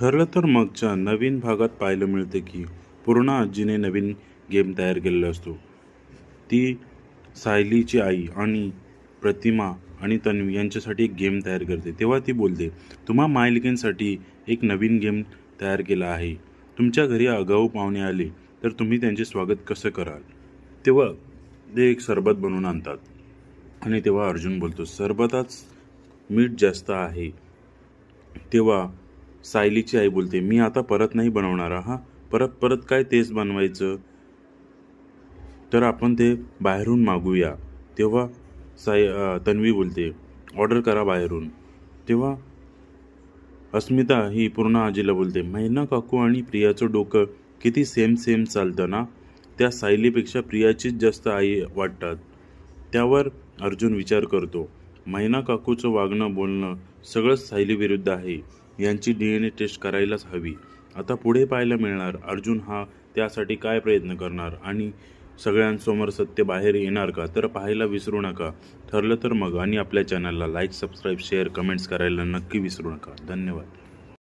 ठरलं तर मगच्या नवीन भागात पाहायला मिळते की पूर्ण आजीने नवीन गेम तयार केलेला असतो. ती सायलीची आई आणि प्रतिमा आणि तन्वी यांच्यासाठी एक गेम तयार करते. तेव्हा ती बोलते तुम्हा मायलिकेंसाठी एक नवीन गेम तयार केला आहे. तुमच्या घरी आगाऊ पाहुणे आले तर तुम्ही त्यांचे स्वागत कसं कराल? तेव्हा ते एक सरबत बनवून आणतात. आणि तेव्हा अर्जुन बोलतो सरबताच मीठ जास्त आहे. तेव्हा सायलीची आई बोलते मी आता परत नाही बनवणार हा परत परत काय तेच बनवायचं? तर आपण ते बाहेरून मागूया. तेव्हा साय तन्वी बोलते ऑर्डर करा बाहेरून. तेव्हा अस्मिता ही पूर्ण आजीला बोलते मैना काकू आणि प्रियाचं डोकं किती सेम सेम चालतं ना? त्या सायलीपेक्षा प्रियाचीच जास्त आई वाटतात. त्यावर अर्जुन विचार करतो मैना काकूचं वागणं बोलणं सगळंच सायली विरुद्ध आहे. यांची डी एन ए टेस्ट करायलाच हवी. आता पुढे पाहायला मिळणार अर्जुन हा त्यासाठी काय प्रयत्न करणार आणि सगळ्यांसमोर सत्य बाहेर येणार का? तर पाहायला विसरू नका. ठरलं तर मग आणि आपल्या चॅनलला लाईक सबस्क्राईब शेअर कमेंट्स करायला नक्की विसरू नका. धन्यवाद.